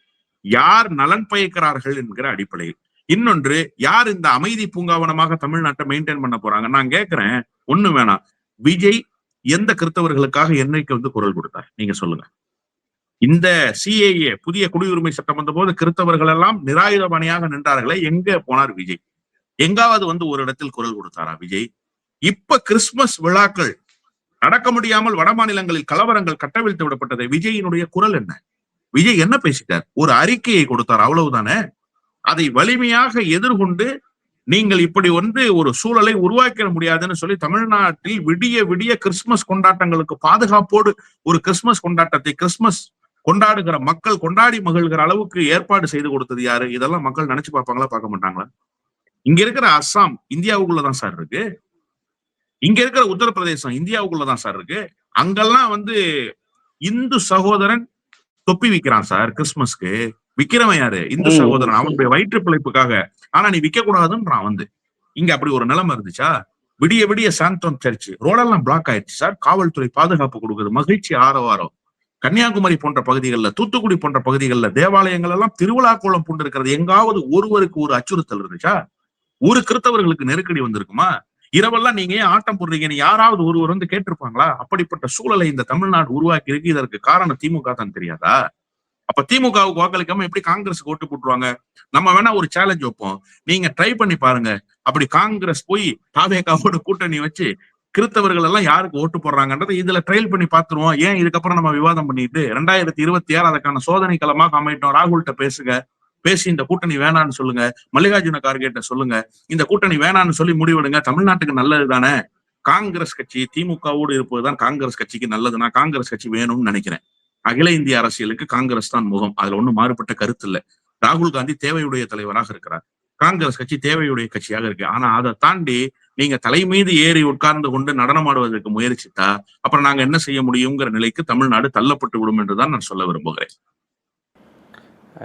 யார் நலன் பயக்கிறார்கள் என்கிற அடிப்படையில். இன்னொன்று யார் இந்த அமைதி பூங்காவனமாக தமிழ்நாட்டை மெயின்டைன் பண்ண போறாங்க? நான் கேட்கிறேன் ஒண்ணு வேணாம். விஜய் எந்த கிறிஸ்தவர்களுக்காக என்னைக்கு வந்து குரல் கொடுத்தார்? நீங்க சொல்லுங்க. இந்த சிஏஏ புதிய குடியுரிமை சட்டம் வந்த போது கிறிஸ்தவர்கள் எல்லாம் நிராயுதபாணியாக நின்றார்களே எங்க போனார் விஜய்? எங்காவது வந்து ஒரு இடத்தில் குரல் கொடுத்தாரா விஜய்? இப்ப கிறிஸ்துமஸ் விழாக்கள் நடக்க முடியாமல் வட மாநிலங்களில் கலவரங்கள் கட்டவிழ்த்து விடப்பட்டது விஜயினுடைய குரல் என்ன? விஜய் என்ன பேசிட்டார்? ஒரு அறிக்கையை கொடுத்தார் அவ்வளவுதானே? அதை வலிமையாக எதிர்கொண்டு நீங்கள் இப்படி வந்து ஒரு சூழலை உருவாக்கிட முடியாதுன்னு சொல்லி தமிழ்நாட்டில் விடிய விடிய கிறிஸ்துமஸ் கொண்டாட்டங்களுக்கு பாதுகாப்போடு ஒரு கிறிஸ்துமஸ் கொண்டாட்டத்தை கிறிஸ்துமஸ் கொண்டாடுகிற மக்கள் கொண்டாடி மகிழ்கிற அளவுக்கு ஏற்பாடு செய்து கொடுத்தது யாரு? இதெல்லாம் மக்கள் நினைச்சு பார்ப்பாங்களா பார்க்க மாட்டாங்களா? இங்க இருக்கிற அஸ்ஸாம் இந்தியாவுக்குள்ளதான் சார் இருக்கு. இங்க இருக்கிற உத்தரப்பிரதேசம் இந்தியாவுக்குள்ளதான் சார் இருக்கு. அங்கெல்லாம் வந்து இந்து சகோதரன் தொப்பி விக்கிறான் சார் கிறிஸ்துமஸ்க்கு. விக்கிறவன் யாரு? இந்து. சகோதரன். அவனுடைய வயிற்று பிழைப்புக்காக ஆனா நீ விற்க கூடாதுன்றான் வந்து. இங்க அப்படி ஒரு நிலைமை இருந்துச்சா? விடிய விடிய சாந்தோம் சர்ச் ரோடெல்லாம் பிளாக் ஆயிடுச்சு சார். காவல்துறை பாதுகாப்பு கொடுக்குது. மகிழ்ச்சி ஆரவாரம். கன்னியாகுமரி போன்ற பகுதிகளில் தூத்துக்குடி போன்ற பகுதிகளில் தேவாலயங்கள் எல்லாம் திருவிழா கோலம் பூண்டு இருக்கிறது எங்காவது ஒருவருக்கு ஒரு அச்சுறுத்தல் இருந்துச்சா? ஒரு கிறிஸ்தவர்களுக்கு நெருக்கடி வந்திருக்குமா? இரவெல்லாம் நீங்க ஏன் ஆட்டம் போடுறீங்கன்னு யாராவது ஒருவர் வந்து கேட்டிருப்பாங்களா? அப்படிப்பட்ட சூழலை இந்த தமிழ்நாடு உருவாக்கி இருக்கு இதற்கு காரணம் திமுக தான் தெரியாதா? அப்ப திமுகவுக்கு வாக்களிக்காம எப்படி காங்கிரஸுக்கு ஓட்டு போட்டுருவாங்க? நம்ம வேணா ஒரு சேலஞ்ச் வைப்போம். நீங்க ட்ரை பண்ணி பாருங்க. அப்படி காங்கிரஸ் போய் தாவேகாவோட கூட்டணி வச்சு கிறித்தவர்கள் எல்லாம் யாருக்கு ஓட்டு போடுறாங்கன்றதை இதுல ட்ரையல் பண்ணி பாத்துருவோம் ஏன் இதுக்கப்புறம் நம்ம விவாதம் பண்ணிட்டு ரெண்டாயிரத்தி இருபத்தி ஆறு அதுக்கான சோதனை களமாக அமைட்டோம் ராகுல்கிட்ட பேசுங்க. பேசி இந்த கூட்டணி வேணான்னு சொல்லுங்க. மல்லிகார்ஜுன கார்கேட்ட சொல்லுங்க. இந்த கூட்டணி வேணான்னு சொல்லி முடிவெடுங்க. தமிழ்நாட்டுக்கு நல்லது தானே? காங்கிரஸ் கட்சி திமுகவோடு இருப்பதுதான் காங்கிரஸ் கட்சிக்கு நல்லதுன்னா காங்கிரஸ் கட்சி வேணும்னு நினைக்கிறேன். அகில இந்திய அரசியலுக்கு காங்கிரஸ் தான் முகம். அதுல ஒண்ணும் மாறுபட்ட கருத்து இல்ல. ராகுல் காந்தி தேவையுடைய தலைவராக இருக்கிறார். காங்கிரஸ் கட்சி தேவையுடைய கட்சியாக இருக்கு. ஆனா அதை தாண்டி நீங்க தலை மீது ஏறி உட்கார்ந்து கொண்டு நடனமாடுவதற்கு முயற்சித்தா அப்புறம் நாங்க என்ன செய்ய முடியுங்கிற நிலைக்கு தமிழ்நாடு தள்ளப்பட்டு விடும் என்றுதான் நான் சொல்ல விரும்புகிறேன்.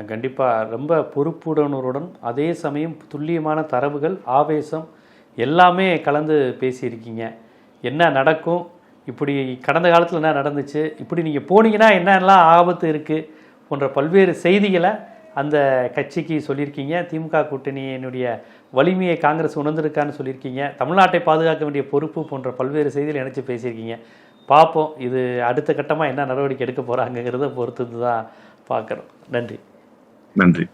கண்டிப்பாக ரொம்ப பொறுப்புடனுடன் அதே சமயம் துல்லியமான தரவுகள் ஆவேசம் எல்லாமே கலந்து பேசியிருக்கீங்க. என்ன நடக்கும்? இப்படி கடந்த காலத்தில் என்ன நடந்துச்சு? இப்படி நீங்கள் போனீங்கன்னா என்னெல்லாம் ஆபத்து இருக்குது போன்ற பல்வேறு செய்திகளை அந்த கட்சிக்கு சொல்லியிருக்கீங்க. திமுக கூட்டணியினுடைய வலிமையை காங்கிரஸ் உணர்ந்திருக்கான்னு சொல்லியிருக்கீங்க. தமிழ்நாட்டை பாதுகாக்க வேண்டிய பொறுப்பு போன்ற பல்வேறு செய்திகளை நினச்சி பேசியிருக்கீங்க. பார்ப்போம். இது அடுத்த கட்டமாக என்ன நடவடிக்கை எடுக்க போகிறாங்கங்கிறத பொறுத்து தான் பார்க்குறோம் நன்றி. நன்றி.